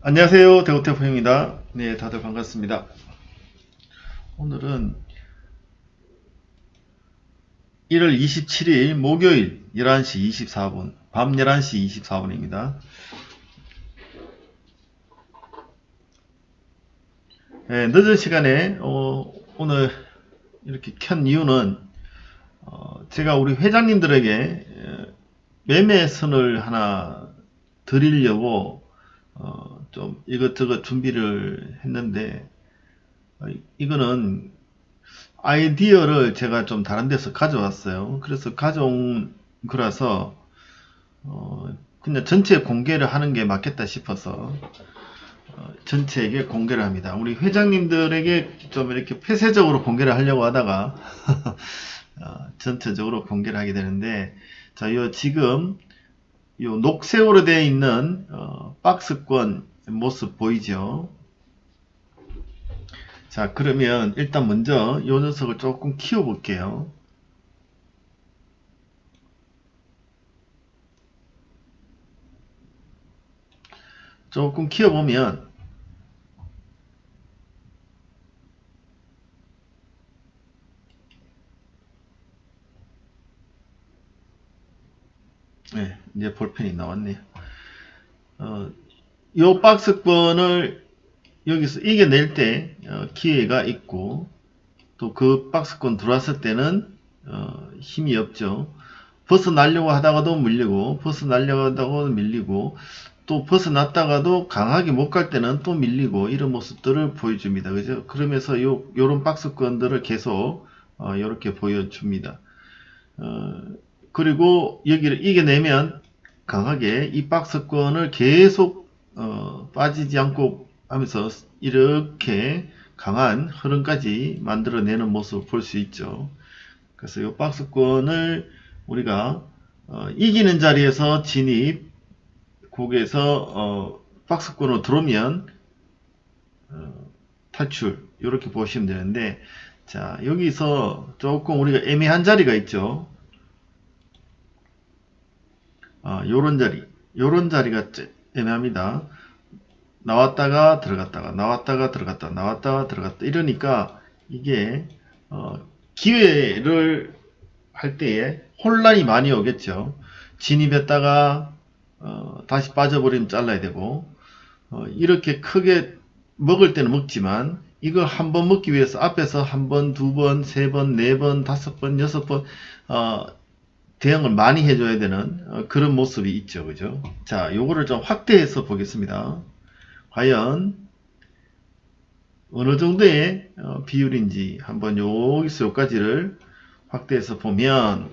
안녕하세요. 대우태포입니다. 네, 다들 반갑습니다. 오늘은 1월 27일 목요일 11시 24분, 밤 11시 24분입니다. 네, 늦은 시간에 어, 오늘 이렇게 켠 이유는 어, 제가 우리 회장님들에게 에, 매매선을 하나 드리려고 어, 좀 이것저것 준비를 했는데 어, 이- 이거는 아이디어를 제가 좀 다른 데서 가져왔어요. 그래서 가져온 거라서 어, 그냥 전체 공개를 하는 게 맞겠다 싶어서 어, 전체에게 공개를 합니다. 우리 회장님들에게 좀 이렇게 폐쇄적으로 공개를 하려고 하다가 어, 전체적으로 공개를 하게 되는데 자, 요 지금 요 녹색으로 되어 있는 어, 박스권 모습 보이죠? 자, 그러면 일단 먼저 요 녀석을 조금 키워 볼게요. 조금 키워 보면 네, 이제 볼펜이 나왔네요. 어, 요 박스권을 여기서 이겨낼 때 어, 기회가 있고 또 그 박스권 들어왔을 때는 어, 힘이 없죠. 벗어나려고 하다가도 밀리고 벗어나려고 하다가도 밀리고 또 벗어났다가도 강하게 못 갈 때는 또 밀리고 이런 모습들을 보여줍니다. 그죠? 그러면서 요 요런 박스권들을 계속 어, 이렇게 보여줍니다. 어, 그리고 여기를 이겨내면 강하게 이 박스권을 계속 어, 빠지지 않고 하면서 이렇게 강한 흐름까지 만들어내는 모습을 볼 수 있죠. 그래서 이 박스권을 우리가 어, 이기는 자리에서 진입, 거기에서 어, 박스권으로 들어오면 어, 탈출 이렇게 보시면 되는데 자 여기서 조금 우리가 애매한 자리가 있죠. 아, 요런 자리, 요런 자리가 째- 애매합니다. 나왔다가 들어갔다가, 나왔다가 들어갔다, 나왔다가 들어갔다. 이러니까 이게, 어, 기회를 할 때에 혼란이 많이 오겠죠. 진입했다가, 어, 다시 빠져버리면 잘라야 되고, 어, 이렇게 크게 먹을 때는 먹지만, 이걸 한번 먹기 위해서 앞에서 한 번, 두 번, 세 번, 네 번, 다섯 번, 여섯 번, 어, 대응을 많이 해줘야 되는 어, 그런 모습이 있죠. 그죠? 자, 요거를 좀 확대해서 보겠습니다. 과연 어느 정도의 어, 비율인지 한번 여기서 여기까지를 확대해서 보면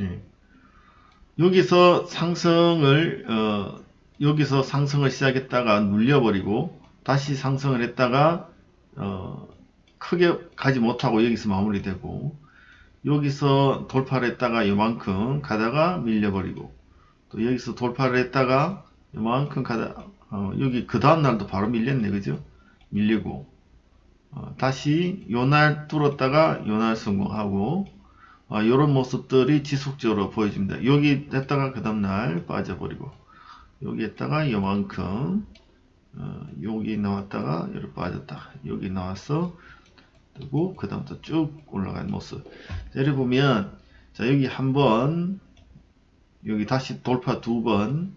예. 여기서 상승을 어, 여기서 상승을 시작했다가 눌려버리고 다시 상승을 했다가 어, 크게 가지 못하고 여기서 마무리되고 여기서 돌파를 했다가 요만큼 가다가 밀려버리고 또 여기서 돌파를 했다가 요만큼 가다 어, 여기 그 다음 날도 바로 밀렸네 그죠? 밀리고 어, 다시 요날 뚫었다가 요날 성공하고 어, 이런 모습들이 지속적으로 보여집니다. 여기 했다가 그 다음 날 빠져버리고 여기 했다가 요만큼 어, 여기 나왔다가 여기 빠졌다. 여기 나왔어. 그리고 그 다음부터 쭉 올라가는 모습. 자, 이렇게 보면 자 여기 한번 여기 다시 돌파 두번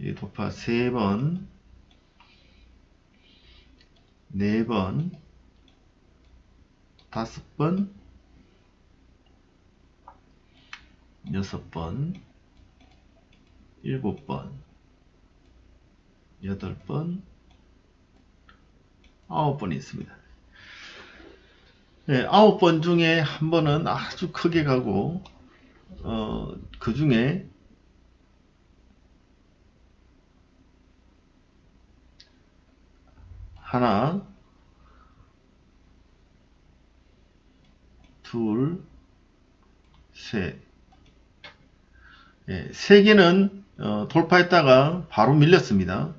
여기 돌파 세번 네번 다섯 번 여섯 번 일곱 번, 여덟 번, 아홉 번이 있습니다. 네, 아홉 번 중에 한 번은 아주 크게 가고, 어, 그 중에 하나, 둘, 셋, 예, 세 개는 어, 돌파했다가 바로 밀렸습니다.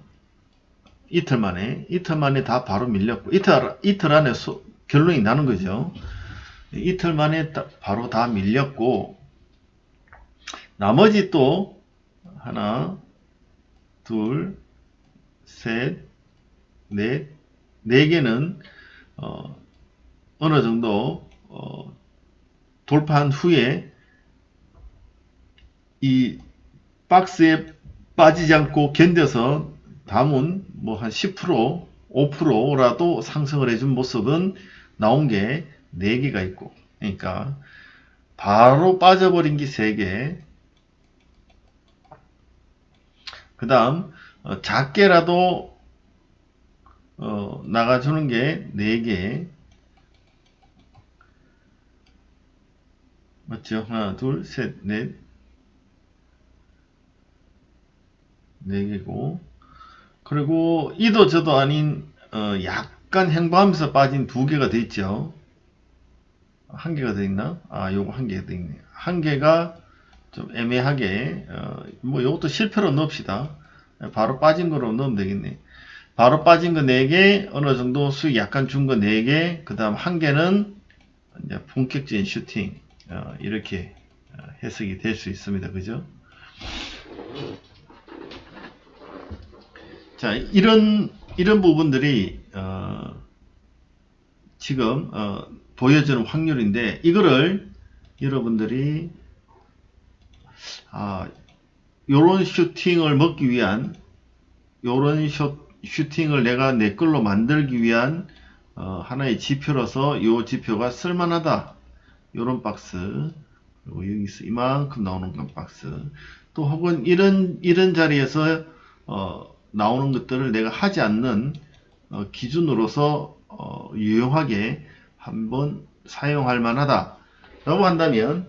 이틀 만에 이틀 만에 다 바로 밀렸고 이틀 이틀 안에 소- 결론이 나는 거죠. 이틀 만에 다- 바로 다 밀렸고 나머지 또 하나 둘셋넷네 개는 어, 어느 정도 어, 돌파한 후에 이 박스에 빠지지 않고 견뎌서 담은 뭐 한 10% 5%라도 상승을 해준 모습은 나온 게 4개가 있고 그러니까 바로 빠져버린 게 3개. 그 다음 작게라도 어, 나가주는 게 4개. 맞죠? 하나 둘셋넷 네 개고 그리고 이도 저도 아닌 어, 약간 행보하면서 빠진 두 개가 돼 있죠. 한 개가 돼 있나? 아, 요거 한 개가 돼 있네. 한 개가 좀 애매하게 어, 뭐 요것도 실패로 넣읍시다. 바로 빠진 거로 넣으면 되겠네. 바로 빠진 거 4개, 어느 정도 수익 약간 준 거 4개, 그 다음 한 개는 이제 본격적인 슈팅, 어, 이렇게 어, 해석이 될 수 있습니다. 그죠? 자, 이런, 이런 부분들이, 어, 지금, 어, 보여주는 확률인데, 이거를 여러분들이, 아, 요런 슈팅을 먹기 위한, 요런 슈, 슈팅을 내가 내 걸로 만들기 위한, 어, 하나의 지표로서 요 지표가 쓸만하다. 요런 박스. 그리고 여기서 이만큼 나오는 건 박스. 또 혹은 이런, 이런 자리에서, 어, 나오는 것들을 내가 하지 않는 어, 기준으로서 어, 유용하게 한번 사용할 만하다. 라고 한다면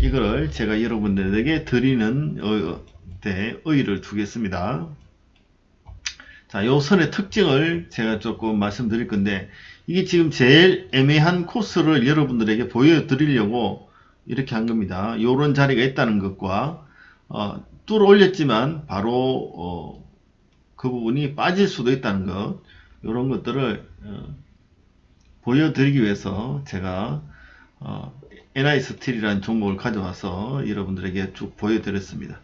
이거를 제가 여러분들에게 드리는 어, 데 의의를 두겠습니다. 자, 요 선의 특징을 제가 조금 말씀드릴 건데 이게 지금 제일 애매한 코스를 여러분들에게 보여드리려고 이렇게 한 겁니다. 요런 자리가 있다는 것과 어, 뚫어 올렸지만 바로 어, 그 부분이 빠질 수도 있다는 것 이런 것들을 어, 보여드리기 위해서 제가 어, NI 스틸이라는 종목을 가져와서 여러분들에게 쭉 보여드렸습니다.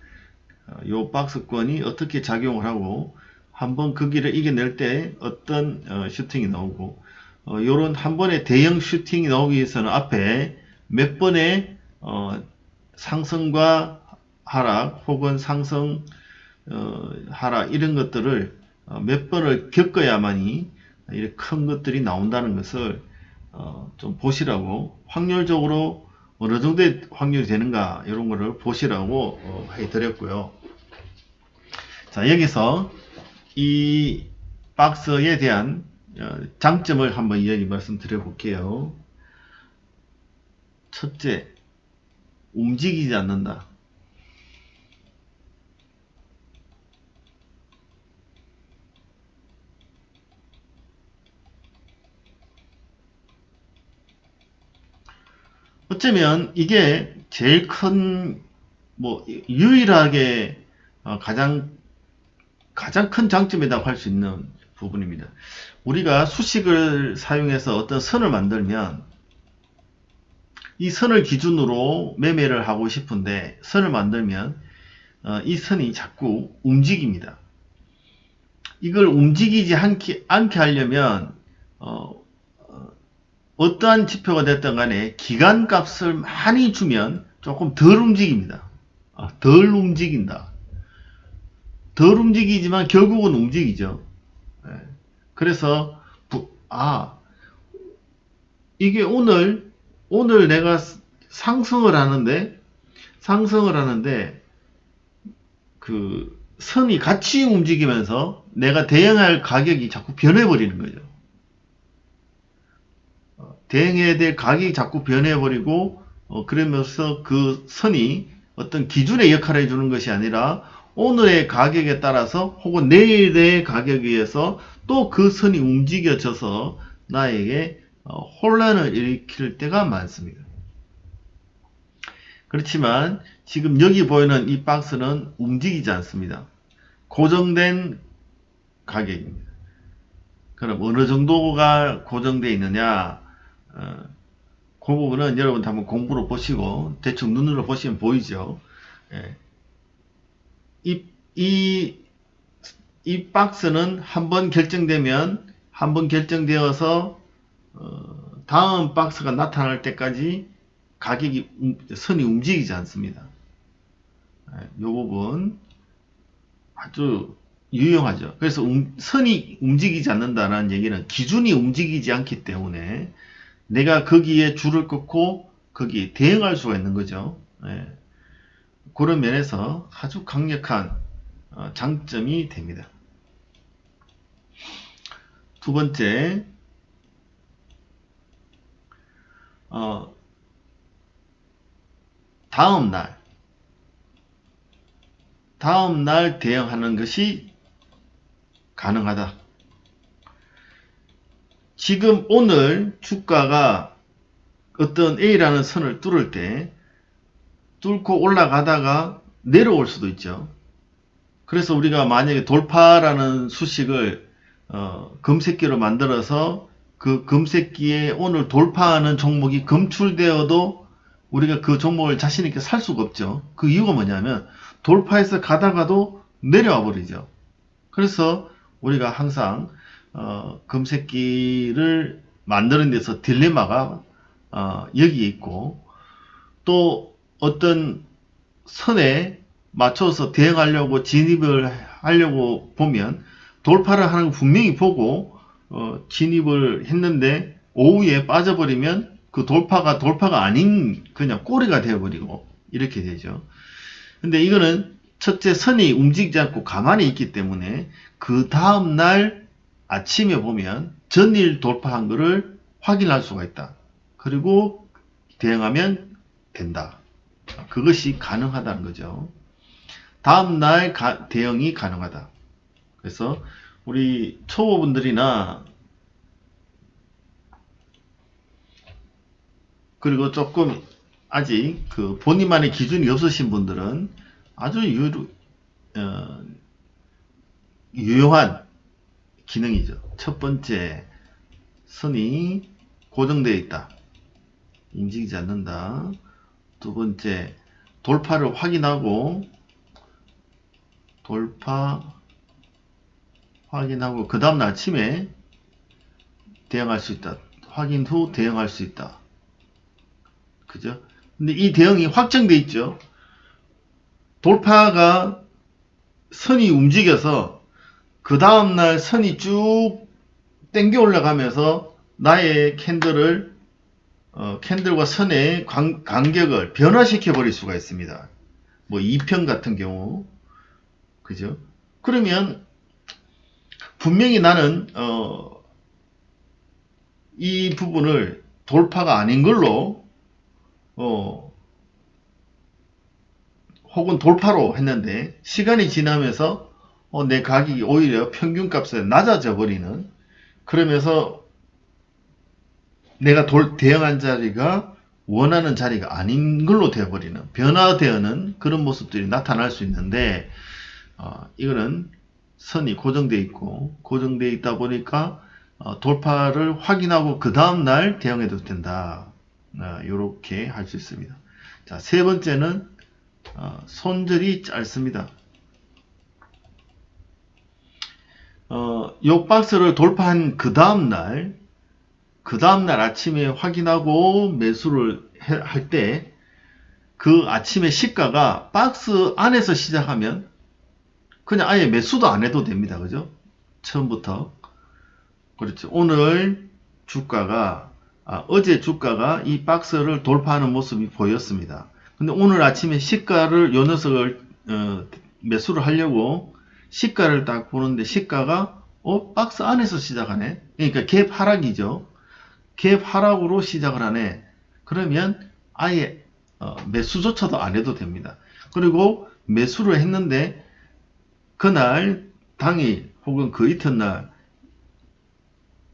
어, 이 박스권이 어떻게 작용을 하고 한번 그 길을 이겨낼 때 어떤 어, 슈팅이 나오고 이런 한 번의 대형 슈팅이 나오기 위해서는 앞에 몇 번의 어, 상승과 하락 혹은 상승 어, 하락 이런 것들을 어, 몇 번을 겪어야만이 이렇게 큰 것들이 나온다는 것을 어, 좀 보시라고 확률적으로 어느 정도의 확률이 되는가 이런 거를 보시라고 어, 해드렸고요. 자 여기서 이 박스에 대한 어, 장점을 한번 이야기 말씀드려 볼게요. 첫째, 움직이지 않는다. 어쩌면 이게 제일 큰, 뭐, 유일하게 어, 가장, 가장 큰 장점이라고 할 수 있는 부분입니다. 우리가 수식을 사용해서 어떤 선을 만들면 이 선을 기준으로 매매를 하고 싶은데 선을 만들면 어, 이 선이 자꾸 움직입니다. 이걸 움직이지 않게, 않게 하려면 어, 어떠한 지표가 됐든 간에 기간값을 많이 주면 조금 덜 움직입니다. 아, 덜 움직인다. 덜 움직이지만 결국은 움직이죠. 예. 그래서 부- 아 이게 오늘 오늘 내가 상승을 하는데 상승을 하는데 그 선이 같이 움직이면서 내가 대응할 가격이 자꾸 변해버리는 거죠. 대응해야 될 가격이 자꾸 변해버리고 어, 그러면서 그 선이 어떤 기준의 역할을 해주는 것이 아니라 오늘의 가격에 따라서 혹은 내일의 가격에 의해서 또 그 선이 움직여져서 나에게 어, 혼란을 일으킬 때가 많습니다. 그렇지만 지금 여기 보이는 이 박스는 움직이지 않습니다. 고정된 가격입니다. 그럼 어느 정도가 고정되어 있느냐? 어, 그 부분은 여러분 한번 공부로 보시고 대충 눈으로 보시면 보이죠. 예. 이, 이, 이 박스는 한번 결정되면 한번 결정되어서 어, 다음 박스가 나타날 때까지 가격이 움- 선이 움직이지 않습니다. 예, 이 부분 아주 유용하죠. 그래서 움- 선이 움직이지 않는다는 얘기는 기준이 움직이지 않기 때문에 내가 거기에 줄을 끊고 거기에 대응할 수가 있는 거죠. 예. 그런 면에서 아주 강력한 어, 장점이 됩니다. 두 번째, 어, 다음 날, 다음 날 대응하는 것이 가능하다. 지금 오늘 주가가 어떤 A라는 선을 뚫을 때 뚫고 올라가다가 내려올 수도 있죠. 그래서 우리가 만약에 돌파라는 수식을 어, 검색기로 만들어서 그 검색기에 오늘 돌파하는 종목이 검출되어도 우리가 그 종목을 자신 있게 살 수가 없죠. 그 이유가 뭐냐면 돌파해서 가다가도 내려와 버리죠. 그래서 우리가 항상 어, 검색기를 만드는 데서 딜레마가 어, 여기 있고 또 어떤 선에 맞춰서 대응하려고 진입을 하려고 보면 돌파를 하는 거 분명히 보고 어, 진입을 했는데 오후에 빠져버리면 그 돌파가 돌파가 아닌 그냥 꼬리가 되어버리고 이렇게 되죠. 근데 이거는 첫째 선이 움직이지 않고 가만히 있기 때문에 그 다음 날 아침에 보면 전일 돌파한 거를 확인할 수가 있다. 그리고 대응하면 된다. 그것이 가능하다는 거죠. 다음 날 가- 대응이 가능하다. 그래서 우리 초보분들이나 그리고 조금 아직 그 본인만의 기준이 없으신 분들은 아주 유, 어, 유용한 기능이죠. 첫 번째, 선이 고정되어 있다. 움직이지 않는다. 두 번째, 돌파를 확인하고, 돌파 확인하고, 그 다음날 아침에 대응할 수 있다. 확인 후 대응할 수 있다. 그죠? 근데 이 대응이 확정돼 있죠. 돌파가 선이 움직여서 그 다음날 선이 쭉 땡겨 올라가면서 나의 캔들을 어, 캔들과 선의 관, 간격을 변화시켜 버릴 수가 있습니다. 뭐 2편 같은 경우 그죠? 그러면 분명히 나는 어, 이 부분을 돌파가 아닌 걸로 어, 혹은 돌파로 했는데 시간이 지나면서 어, 내 가격이 오히려 평균값에 낮아져 버리는 그러면서 내가 돌, 대응한 자리가 원하는 자리가 아닌 걸로 되어버리는 변화되어는 그런 모습들이 나타날 수 있는데 어, 이거는 선이 고정되어 있고 고정되어 있다 보니까 어, 돌파를 확인하고 그 다음날 대응해도 된다. 이렇게 할수 있습니다. 자 세 번째는 어, 손절이 짧습니다 어, 요 박스를 돌파한 그 다음날, 그 다음날 아침에 확인하고 매수를 할 때, 그 아침에 시가가 박스 안에서 시작하면, 그냥 아예 매수도 안 해도 됩니다. 그죠? 처음부터. 그렇죠. 오늘 주가가, 아, 어제 주가가 이 박스를 돌파하는 모습이 보였습니다. 근데 오늘 아침에 시가를, 요 녀석을, 어, 매수를 하려고 시가를 딱 보는데 시가가 어 박스 안에서 시작하네. 그러니까 갭 하락이죠. 갭 하락으로 시작을 하네. 그러면 아예 어, 매수조차도 안 해도 됩니다. 그리고 매수를 했는데 그날 당일 혹은 그 이튿날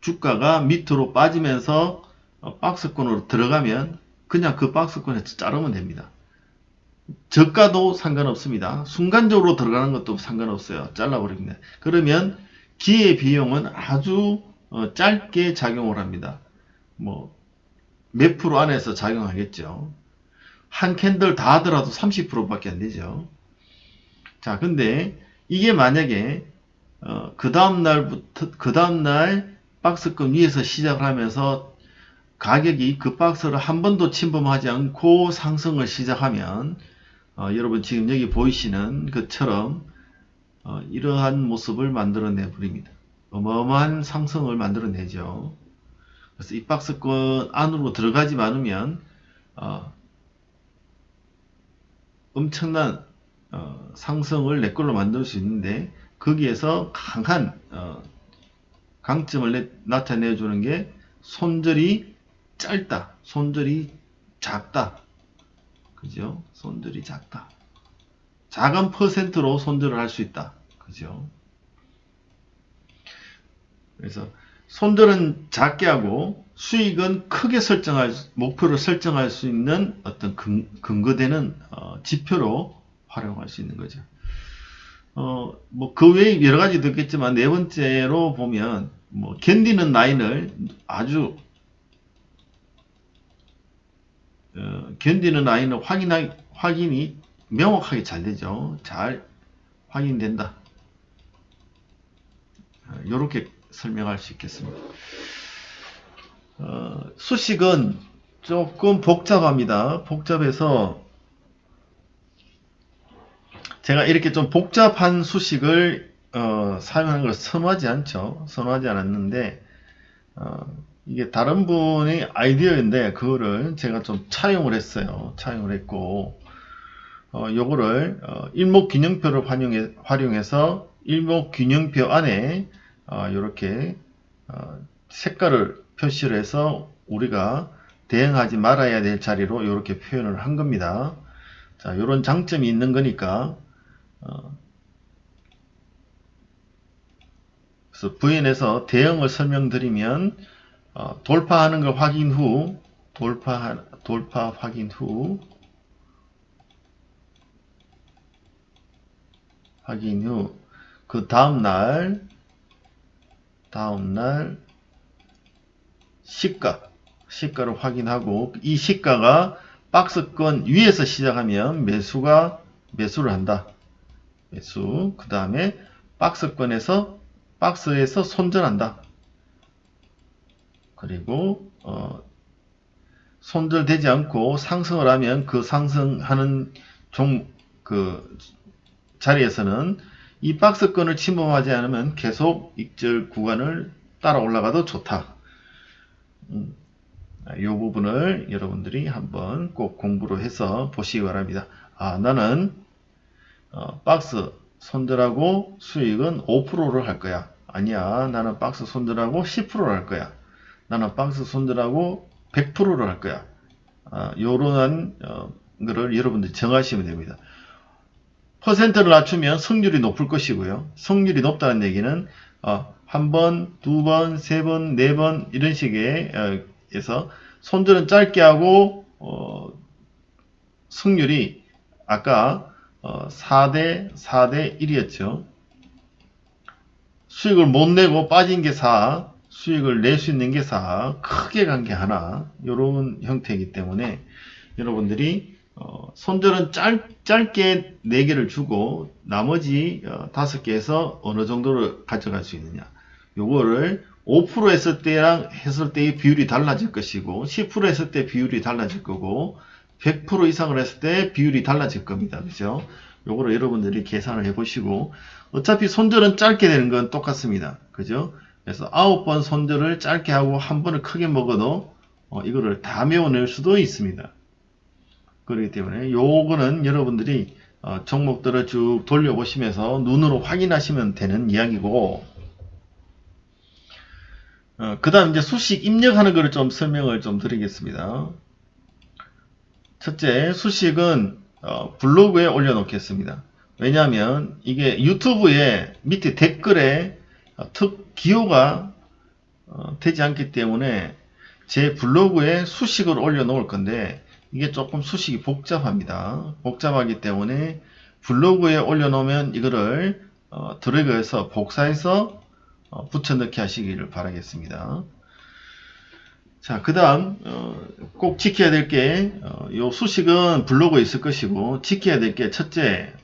주가가 밑으로 빠지면서 어, 박스권으로 들어가면 그냥 그 박스권에서 자르면 됩니다. 저가도 상관없습니다. 순간적으로 들어가는 것도 상관없어요. 잘라버립니다. 그러면 기회 비용은 아주 어, 짧게 작용을 합니다. 뭐 몇 프로 안에서 작용하겠죠. 한 캔들 다 하더라도 30%밖에 안 되죠. 자, 근데 이게 만약에 어, 그 다음 날부터 그 다음 날 박스권 위에서 시작을 하면서 가격이 그 박스를 한 번도 침범하지 않고 상승을 시작하면 어, 여러분 지금 여기 보이시는 것처럼 어, 이러한 모습을 만들어내 버립니다. 어마어마한 상승을 만들어내죠. 그래서 이 박스권 안으로 들어가지 않으면 어, 엄청난 어, 상승을 내 걸로 만들 수 있는데 거기에서 강한 어, 강점을 내- 나타내 주는 게 손절이 짧다, 손절이 작다, 그죠? 손절이 작다. 작은 퍼센트로 손절을 할 수 있다, 그죠? 그래서 손절은 작게 하고 수익은 크게 설정할 수- 목표를 설정할 수 있는 어떤 근, 근거되는 어, 지표로 활용할 수 있는 거죠. 어, 뭐, 그 외에 여러 가지도 있겠지만, 네 번째로 보면, 뭐, 견디는 라인을 아주, 어, 견디는 라인을 확인하, 확인이 명확하게 잘 되죠. 잘 확인된다. 이렇게 설명할 수 있겠습니다. 어, 수식은 조금 복잡합니다. 복잡해서 제가 이렇게 좀 복잡한 수식을 어, 사용하는 걸 선호하지 않죠. 선호하지 않았는데 어, 이게 다른 분의 아이디어인데 그거를 제가 좀 차용을 했어요. 차용을 했고 어, 요거를 어, 일목균형표를 활용해, 활용해서 일목균형표 안에 어, 이렇게 어, 색깔을 표시를 해서 우리가 대응하지 말아야 될 자리로 이렇게 표현을 한 겁니다. 자, 이런 장점이 있는 거니까 어, 그래서 VN에서 대응을 설명드리면 어, 돌파하는 걸 확인 후 돌파 돌파 확인 후 확인 후 그 다음 날 다음 날 시가 시가를 확인하고 이 시가가 박스권 위에서 시작하면 매수가 매수를 한다. 매수. 그 다음에 박스권에서 박스에서 손절한다. 그리고 어, 손절되지 않고 상승을 하면 그 상승하는 종 그 자리에서는 이 박스권을 침범하지 않으면 계속 익절 구간을 따라 올라가도 좋다. 음, 이 부분을 여러분들이 한번 꼭 공부를 해서 보시기 바랍니다. 아, 나는 어, 박스 손절하고 수익은 5%를 할 거야. 아니야. 나는 박스 손절하고 10%를 할 거야. 나는 박스 손절하고 100%를 할 거야. 아, 요런 어, 거를 여러분들이 정하시면 됩니다. 퍼센트를 낮추면 승률이 높을 것이고요. 승률이 높다는 얘기는 어, 한 번, 두 번, 세 번, 네 번 이런 식의 어, 에서 손절은 짧게 하고 어, 승률이 아까 어, 4대 4대 1이었죠. 수익을 못 내고 빠진 게 4, 수익을 낼 수 있는 게 4, 크게 간 게 하나 이런 형태이기 때문에 여러분들이 어, 손절은 짧, 짧게 4개를 주고 나머지 어, 5개에서 어느 정도를 가져갈 수 있느냐 요거를 5% 했을 때랑 했을 때의 비율이 달라질 것이고 10% 했을 때 비율이 달라질 거고 100% 이상을 했을 때 비율이 달라질 겁니다. 그죠? 요거를 여러분들이 계산을 해 보시고 어차피 손절은 짧게 되는 건 똑같습니다. 그죠? 그래서 9번 손절을 짧게 하고 한 번을 크게 먹어도 어, 이거를 다 메워낼 수도 있습니다. 그렇기 때문에 요거는 여러분들이 어, 종목들을 쭉 돌려보시면서 눈으로 확인하시면 되는 이야기고 어, 그 다음 이제 수식 입력하는 거를 좀 설명을 좀 드리겠습니다. 첫째, 수식은 어, 블로그에 올려놓겠습니다. 왜냐하면 이게 유튜브에 밑에 댓글에 어, 특 기호가 어, 되지 않기 때문에 제 블로그에 수식을 올려 놓을 건데 이게 조금 수식이 복잡합니다. 복잡하기 때문에 블로그에 올려 놓으면 이거를 어, 드래그해서 복사해서 어, 붙여 넣기 하시기를 바라겠습니다. 자, 그 다음, 꼭 지켜야 될 게, 어, 요 수식은 블로그에 있을 것이고, 지켜야 될 게, 첫째,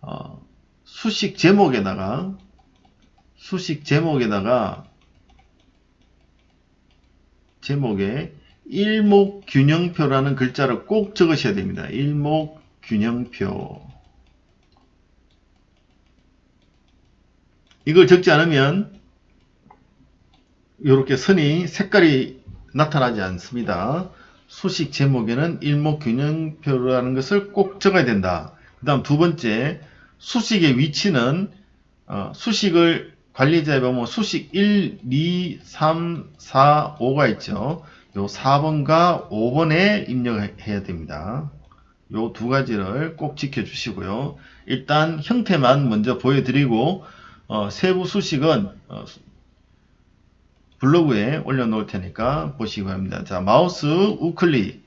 어, 수식 제목에다가, 수식 제목에다가, 제목에 일목균형표라는 글자를 꼭 적으셔야 됩니다. 일목균형표. 이걸 적지 않으면 이렇게 선이 색깔이 나타나지 않습니다. 수식 제목에는 일목균형표라는 것을 꼭 적어야 된다. 그 다음 두 번째 수식의 위치는 어, 수식을 관리자에 보면 수식 1, 2, 3, 4, 5가 있죠. 요 4번과 5번에 입력해야 됩니다. 요 두 가지를 꼭 지켜주시고요. 일단 형태만 먼저 보여드리고 어, 세부 수식은 어, 블로그에 올려놓을 테니까 보시기 바랍니다. 자, 마우스 우클릭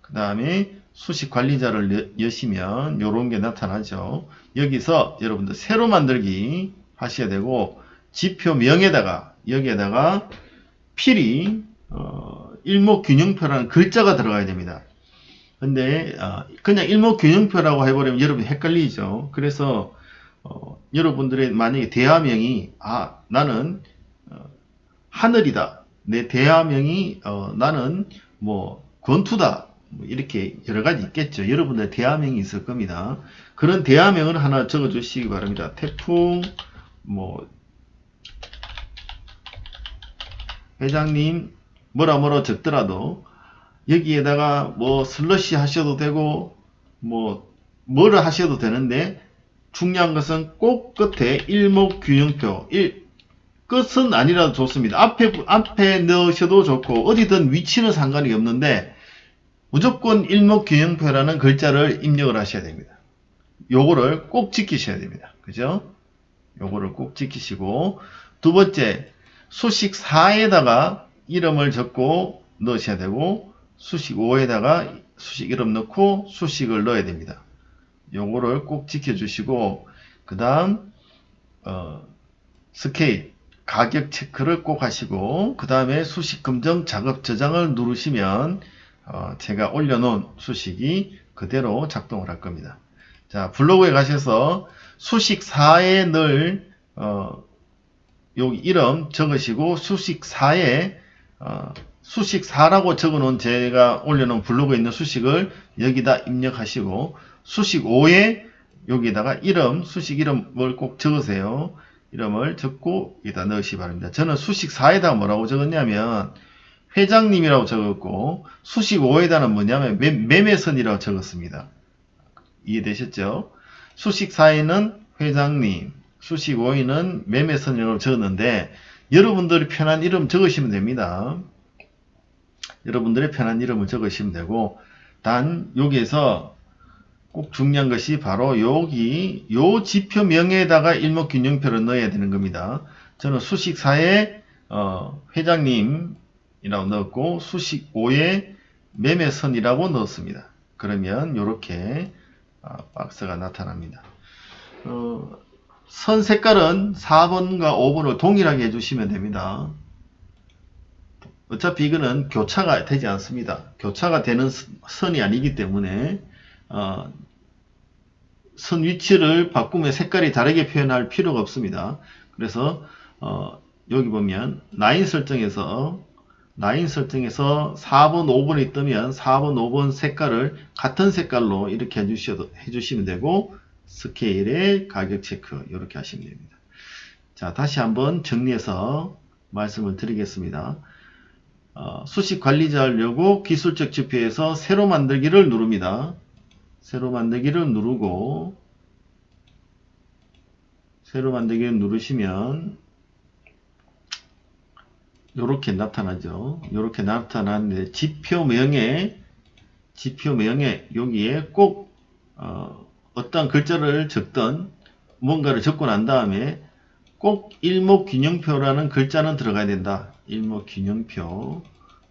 그 다음에 수식 관리자를 여, 여시면 이런 게 나타나죠. 여기서 여러분들 새로 만들기 하셔야 되고 지표명에다가 여기에다가 필히 어, 일목균형표라는 글자가 들어가야 됩니다. 근데 어, 그냥 일목균형표라고 해버리면 여러분이 헷갈리죠. 그래서 어, 여러분들의 만약에 대화명이 아 나는 어, 하늘이다. 내 대화명이 어, 나는 뭐 권투다. 뭐 이렇게 여러 가지 있겠죠. 여러분들 대화명이 있을 겁니다. 그런 대화명을 하나 적어 주시기 바랍니다. 태풍 뭐 회장님 뭐라 뭐라 적더라도 여기에다가 뭐 슬러시 하셔도 되고 뭐 뭐를 하셔도 되는데 중요한 것은 꼭 끝에 일목균형표 일 끝은 아니라도 좋습니다. 앞에 앞에 넣으셔도 좋고 어디든 위치는 상관이 없는데 무조건 일목균형표라는 글자를 입력을 하셔야 됩니다. 요거를 꼭 지키셔야 됩니다. 그죠? 요거를 꼭 지키시고 두 번째 수식 4에다가 이름을 적고 넣으셔야 되고 수식 5에다가 수식 이름 넣고 수식을 넣어야 됩니다. 요거를 꼭 지켜주시고 그 다음 어, 스케일 가격 체크를 꼭 하시고 그 다음에 수식 검정 작업 저장을 누르시면 어, 제가 올려놓은 수식이 그대로 작동을 할 겁니다. 자 블로그에 가셔서 수식 4에 넣을 어, 여기 이름 적으시고 수식 4에 어, 수식 4라고 적어놓은 제가 올려놓은 블로그에 있는 수식을 여기다 입력하시고 수식 5에 여기다가 이름, 수식 이름을 꼭 적으세요. 이름을 적고 여기다 넣으시 기 바랍니다. 저는 수식 4에다 뭐라고 적었냐면 회장님이라고 적었고 수식 5에다는 뭐냐면 매, 매매선이라고 적었습니다. 이해되셨죠? 수식 4에는 회장님, 수식 5에는 매매선이라고 적었는데 여러분들이 편한 이름 적으시면 됩니다. 여러분들의 편한 이름을 적으시면 되고 단 여기에서 꼭 중요한 것이 바로 여기 요 지표명에다가 일목균형표를 넣어야 되는 겁니다. 저는 수식4에 어, 회장님이라고 넣었고 수식 5에 매매선이라고 넣었습니다. 그러면 이렇게 어, 박스가 나타납니다. 어, 선 색깔은 4번과 5번을 동일하게 해주시면 됩니다. 어차피 이거는 교차가 되지 않습니다. 교차가 되는 선이 아니기 때문에 어, 선 위치를 바꾸면 색깔이 다르게 표현할 필요가 없습니다. 그래서 어, 여기 보면 라인 설정에서 라인 설정에서 4번, 5번이 뜨면 4번, 5번 색깔을 같은 색깔로 이렇게 해주셔도, 해주시면 되고 스케일의 가격 체크 이렇게 하시면 됩니다. 자 다시 한번 정리해서 말씀을 드리겠습니다. 어, 수식 관리자 하려고 기술적 지표에서 새로 만들기를 누릅니다. 새로 만들기를 누르고 새로 만들기를 누르시면 이렇게 나타나죠. 이렇게 나타나는데 지표명에 지표명에 여기에 꼭 어, 어떤 글자를 적던 뭔가를 적고 난 다음에 꼭 일목균형표라는 글자는 들어가야 된다. 일목균형표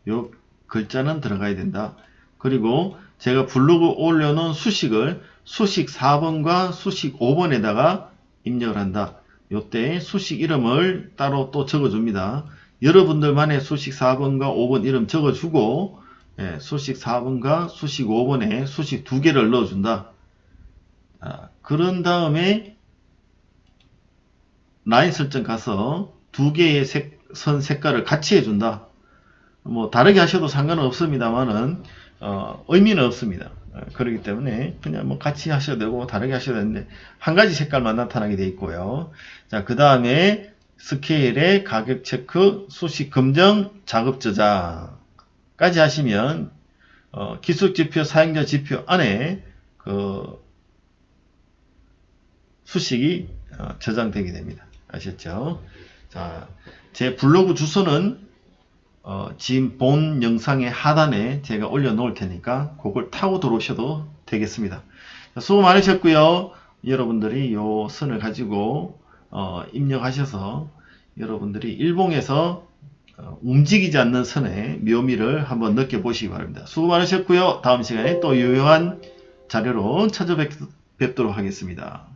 요 글자는 들어가야 된다. 그리고 제가 블로그 올려놓은 수식을 수식 4번과 수식 5번에다가 입력을 한다. 요때 수식 이름을 따로 또 적어줍니다. 여러분들만의 수식 4번과 5번 이름 적어주고 예, 수식 4번과 수식 5번에 수식 두 개를 넣어준다. 아, 그런 다음에 라인 설정 가서 두 개의 색- 선 색깔을 같이 해준다. 뭐 다르게 하셔도 상관은 없습니다만은 어, 의미는 없습니다. 어, 그렇기 때문에 그냥 뭐 같이 하셔도 되고 다르게 하셔도 되는데 한 가지 색깔만 나타나게 돼 있고요. 자, 그 다음에 스케일의 가격 체크, 수식 검정, 작업 저장까지 하시면 어, 기술 지표, 사용자 지표 안에 그 수식이 어, 저장되게 됩니다. 아셨죠? 자, 제 블로그 주소는 어, 지금 본 영상의 하단에 제가 올려놓을 테니까 그걸 타고 들어오셔도 되겠습니다. 자, 수고 많으셨고요. 여러분들이 요 선을 가지고 어, 입력하셔서 여러분들이 일봉에서 어, 움직이지 않는 선의 묘미를 한번 느껴보시기 바랍니다. 수고 많으셨고요. 다음 시간에 또 유용한 자료로 찾아뵙도록 하겠습니다.